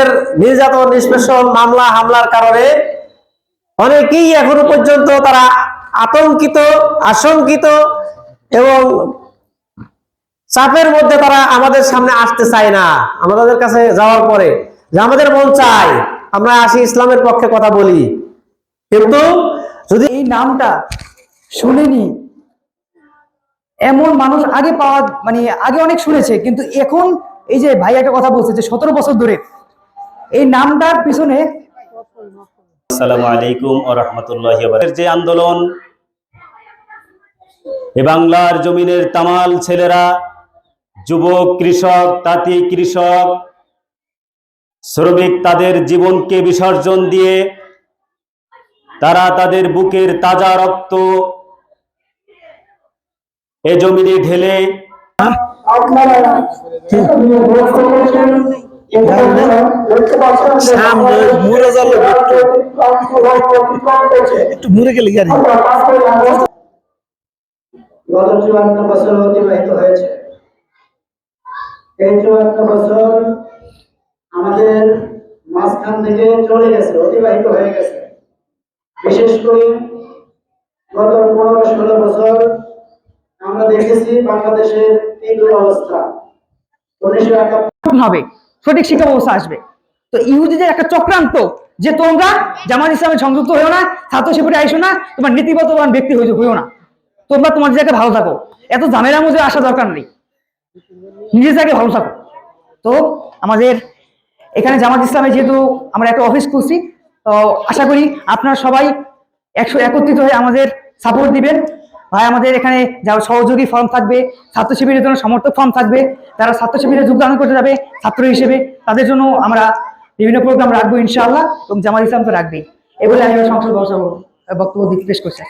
পুলিশের নির্যাতন, নিষ্পেষণ, মামলা, হামলার কারণে অনেকেই এখনও পর্যন্ত তারা আতঙ্কিত, আশঙ্কিত এবং চাপের মধ্যে তারা আমাদের সামনে আসতে চায় না। আমাদের কাছে যাওয়ার পরে যে আমাদের মন চায়, আমরা আসি ইসলামের পক্ষে কথা বলি। কিন্তু যদি এই নামটা শুনিনি, এমন মানুষ আগে পাওয়া মানে আগে অনেক শুনেছে, কিন্তু এখন এই যে ভাই একটা কথা বলছে যে সতেরো বছর ধরে এই নামটার পিছনে আসসালামু আলাইকুম ও রহমতুল্লাহ যে আন্দোলন এ বাংলার জমিনের তামাল ছেলেরা যুবক কৃষক তাঁতি কৃষক শ্রমিক তাদের জীবনকে বিসর্জন দিয়ে তারা তাদের বুকের তাজা রক্ত এ জমিনে ঢেলে আমাদের মাঝখান থেকে চলে গেছে। অতিবাহিত হয়ে গেছে বিশেষ করে গত পনেরো ষোলো বছর আমরা দেখেছি বাংলাদেশের তীব্র অবস্থা উনিশশো একাত্তর হবে সঠিক শিক্ষা ব্যবস্থা আসবে। তো ইহুদিদের একটা চক্রান্ত যে তোমরা জামাত ইসলামে সংযুক্ত হয়েও না ছাত্র শিবিরে আইসো না, তোমার নীতিগতবান ব্যক্তি হয়ে হইও না। তোমরা তোমার জায়গায় ভালো থাকো। এত ঝামেলার মধ্যে আসা দরকার নেই। নিজের জায়গায় ভালো থাকো। তো আমাদের এখানে জামাত ইসলামে যেহেতু আমরা একটা অফিস খুলছি, তো আশা করি আপনারা সবাই একশো একত্রিত হয়ে আমাদের সাপোর্ট দিবেন। ভাই, আমাদের এখানে যারা সহযোগী ফর্ম থাকবে ছাত্র শিবিরের জন্য সমর্থক ফর্ম থাকবে, তারা ছাত্র শিবিরে যোগদান করতে যাবে, ছাত্র হিসেবে। তাদের জন্য আমরা বিভিন্ন প্রোগ্রাম রাখব, ইনশাআল্লাহ, এবং জামাল ইসলাম তো রাখবেই এগুলো আমি সংসদ বক্তব্য পেশ করছি।